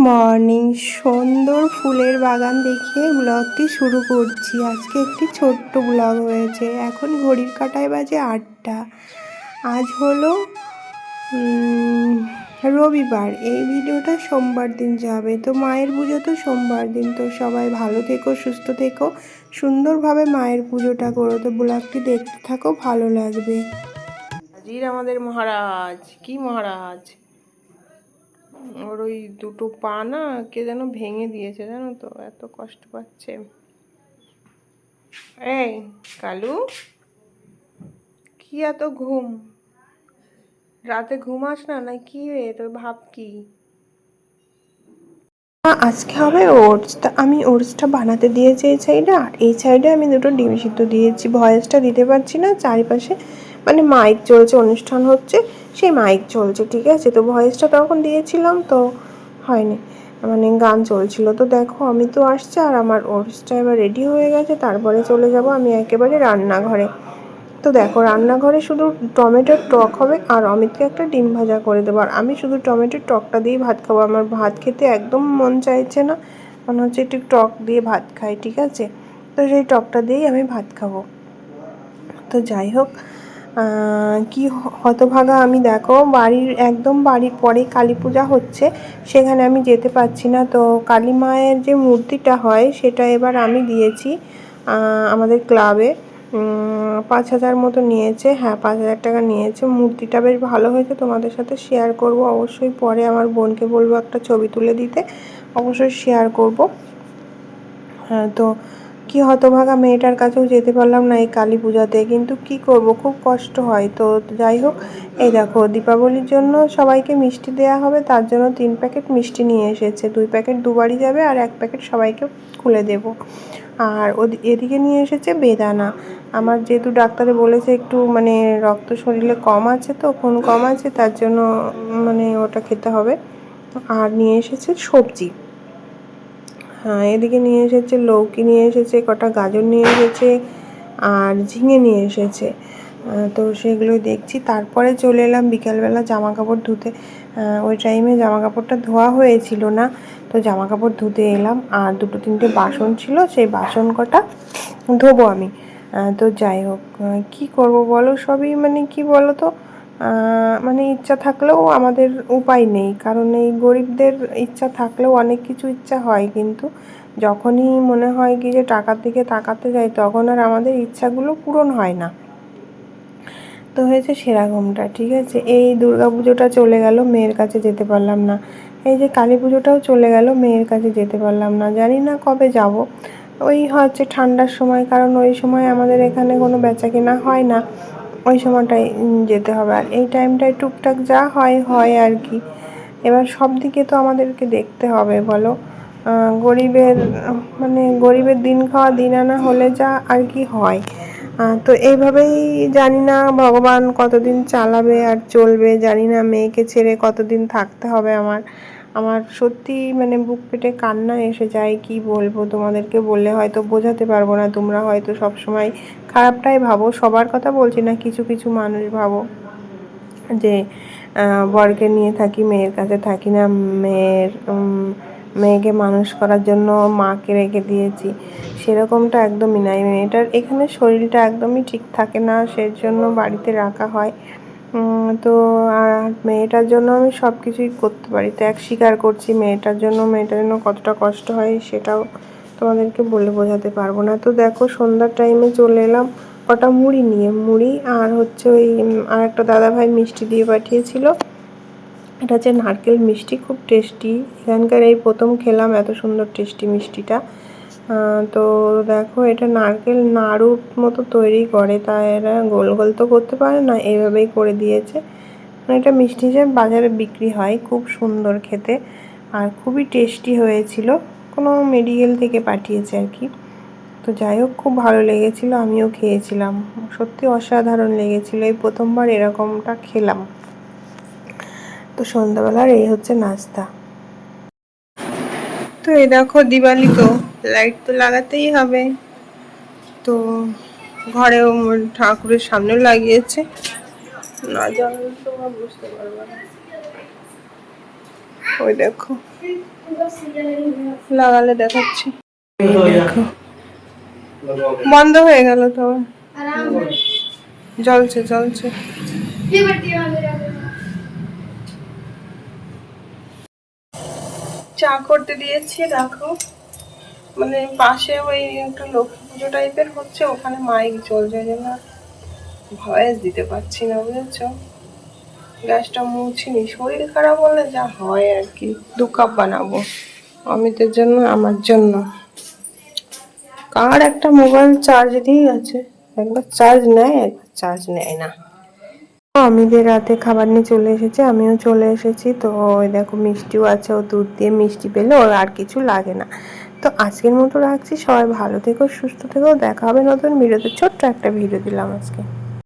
Morning. সুন্দর ফুলের বাগান দেখিয়ে ব্লগটি শুরু করছি। আজকে একটি ছোট্ট ব্লগ হয়েছে। এখন ঘড়ির কাটায় বাজে আটটা। আজ হলো রবিবার। এই ভিডিওটা সোমবার দিন যাবে। তো মায়ের পুজো তো সোমবার দিন। তো সবাই ভালো থেকো, সুস্থ থেকো, সুন্দরভাবে মায়ের পুজোটা করো। তো ব্লগটি দেখতে থাকো, ভালো লাগবে। আমাদের মহারাজ। কি মহারাজ? ওর ওই দুটো পা না কে যেন ভেঙে দিয়েছে, জানো তো? এত কষ্ট পাচ্ছে। এই, কালু? কি এত ঘুম? রাতে ঘুমাস না? না, কি রে? তোর ভাব কি? আজকে হবে ওটস। তা আমি ওটসটা বানাতে দিয়েছি এই সাইডে, আর এই সাইডে আমি দুটো ডিম সিদ্ধ দিয়েছি। ভয়েসটা দিতে পারছি না চারিপাশে। মানে মাইক চলছে, অনুষ্ঠান হচ্ছে। সেই মাইক চলছে, ঠিক আছে? তো ভয়েসটা তখন দিয়েছিলাম তো হয়নি। মানে গান চলছিল। তো দেখো, আমি তো আসছি আর আমার ওটসটা এবার রেডি হয়ে গেছে। তারপরে চলে যাব আমি একেবারে রান্নাঘরে। তো দেখো, রান্নাঘরে শুধু টমেটোর টক হবে আর অমিতকে একটা ডিম ভাজা করে দেবো। আর আমি শুধু টমেটোর টকটা দিয়েই ভাত খাব। আমার ভাত খেতে একদম মন চাইছে না। মনে হচ্ছে একটু টক দিয়ে ভাত খাই, ঠিক আছে? তো সেই টকটা দিয়েই আমি ভাত খাব। তো যাই হোক কি হতভাগা আমি দেখো, বাড়ির, একদম বাড়ির পরে কালী পূজা হচ্ছে, সেখানে আমি যেতে পারছি না। তো কালী মায়ের যে মূর্তিটা হয়, সেটা এবার আমি দিয়েছি আমাদের ক্লাবে পাঁচ হাজার মতো নিয়েছে হ্যাঁ পাঁচ হাজার টাকা নিয়েছে। মূর্তিটা বেশ ভালো হয়েছে, তোমাদের সাথে শেয়ার করব। অবশ্যই পরে আমার বোনকে বলব একটা ছবি তুলে দিতে। অবশ্যই শেয়ার করব। হ্যাঁ তো কি হতভাগা মেয়েটার কাছেও যেতে পারলাম না এই কালী পূজাতে, কিন্তু কি করব? খুব কষ্ট হয়। তো যাই হোক, এই দেখো, দীপাবলির জন্য সবাইকে মিষ্টি দেয়া হবে, তার জন্য তিন প্যাকেট মিষ্টি নিয়ে এসেছে। দুই প্যাকেট দুবারই যাবে আর এক প্যাকেট সবাইকে খুলে দেব। আর এদিকে নিয়ে এসেছে বেদানা। আমার যেহেতু ডাক্তারে বলেছে একটু মানে রক্ত শরীরে কম আছে তো, খুন কম আছে, তার জন্য মানে ওটা খেতে হবে। আর নিয়ে এসেছে সবজি। হ্যাঁ এদিকে নিয়ে এসেছে, লৌকি নিয়ে এসেছে, কটা গাজর নিয়ে এসেছে আর ঝিঙে নিয়ে এসেছে। তো সেগুলো দেখছি। তারপরে চলে এলাম বিকালবেলা জামা কাপড় ধুতে ওই টাইমে জামা কাপড়টা ধোয়া হয়েছিল না, তো জামা কাপড় ধুতে এলাম। আর দুটো তিনটে বাসন ছিল, সেই বাসন কটা ধোবো আমি। তো যাই হোক কী করব বলো? সবই মানে কি বলো তো মানে ইচ্ছা থাকলেও আমাদের উপায় নেই। কারণ এই গরিবদের ইচ্ছা থাকলেও অনেক কিছু ইচ্ছা হয়, কিন্তু যখনই মনে হয় কি যে টাকার দিকে তাকাতে যাই, তখন আর আমাদের ইচ্ছাগুলো পূরণ হয় না। তো হয়েছে সেরকমটা, ঠিক আছে? এই দুর্গা পুজোটা চলে গেল, মেয়ের কাছে যেতে পারলাম না। এই যে কালী পুজোটাও চলে গেল, মেয়ের কাছে যেতে পারলাম না। জানি না কবে যাব। ওই হচ্ছে ঠান্ডার সময়, কারণ ওই সময় আমাদের এখানে কোনো বেচা কেনা হয় না। ওই সময়টাই যেতে হবে। আর এই টাইমটায় টুকটাক যা হয় হয় আর কি। এবার সব দিকে তো আমাদেরকে দেখতে হবে, বলো। গরিবের মানে গরিবের দিন খাওয়া, দিন আনা হলে যা আর কি হয়। তো এইভাবেই জানি না ভগবান কতদিন চালাবে আর চলবে। জানি না মেয়েকে ছেড়ে কতদিন থাকতে হবে আমার। আমার সত্যি মানে বুক পেটে কান্না এসে যায়, কি বলব? তোমাদেরকে বললে হয়তো বোঝাতে পারব না, তোমরা হয়তো সব সময় খারাপটাই ভাবো। সবার কথা বলছি না, কিছু কিছু মানুষ ভাবো যে বরকে নিয়ে থাকি, মেয়ের কাছে থাকি না, মেয়ের মেয়েকে মানুষ করার জন্য মাকে রেখে দিয়েছি। সেরকমটা একদমই নাই। মেয়েটার এখানে শরীরটা একদমই ঠিক থাকে না, সেজন্য বাড়িতে রাখা হয়। তো মেয়েটার জন্য আমি সব কিছুই করতে পারি। ত্যাগ স্বীকার করছি মেয়েটার জন্য। মেয়েটার জন্য কতটা কষ্ট হয় সেটাও তোমাদেরকে বলে বোঝাতে পারব না। তো দেখো, সন্ধ্যার টাইমে চলে এলাম কটা মুড়ি নিয়ে। মুড়ি আর হচ্ছে ওই আর একটা দাদাভাই মিষ্টি দিয়ে পাঠিয়েছিল। এটা হচ্ছে নারকেল মিষ্টি, খুব টেস্টি এখানকার এই প্রথম খেলাম এত সুন্দর টেস্টি মিষ্টিটা। তো দেখো এটা নারকেল নাড়ুর মতো তৈরি করে, তা এরা গোল গোল তো করতে পারে না এইভাবেই করে দিয়েছে। মানে এটা মিষ্টি যে বাজারে বিক্রি হয়, খুব সুন্দর খেতে আর খুবই টেস্টি হয়েছিল। কোনো মেডিকেল থেকে পাঠিয়েছে আর কি। তো যাই হোক, খুব ভালো লেগেছিলো, আমিও খেয়েছিলাম। সত্যি অসাধারণ লেগেছিলো, এই প্রথমবার এরকমটা খেলাম। তো সন্ধ্যাবেলার এই হচ্ছে নাস্তা। তো এই দেখো, দিওয়ালি তো। লাইট তো লাগাতেই হবে। তো ঘরেও ঠাকুরের সামনেও লাগিয়েছে। না জানলে তো বুঝতে পারবে ওই দেখো। লাগালে দেখাচ্ছি। দেখো বন্ধ হয়ে গেল তো জ্বলছে জ্বলছে। চা করতে দিয়েছি দেখো মানে পাশে ওই একটা লক্ষ্মী পুজো টাইপের হচ্ছে, ওখানে মাইক চলছে ওই জন্য ভয়েস দিতে পারছি না, বুঝেছ? গ্যাসটা মুছিনি, শরীর খারাপ হলে যা হয় আর কি, দু কাপ বানাবো। অমিতের জন্য, আমার জন্য। কার একটা মোবাইল চার্জ দিয়ে আছে? একবার চার্জ নেয়, একবার চার্জ নেয় না। অমিদের রাতে খাবার নিয়ে চলে এসেছে, আমিও চলে এসেছি। তো ওই দেখো মিষ্টিও আছে, ও দুধ দিয়ে মিষ্টি পেলে, ওর আর কিছু লাগে না। তো আজকের মতো রাখছি। সবাই ভালো থেকো, সুস্থ থেকো। দেখা হবে নতুন ভিডিওতে। ছোট্ট একটা ভিডিও দিলাম আজকে।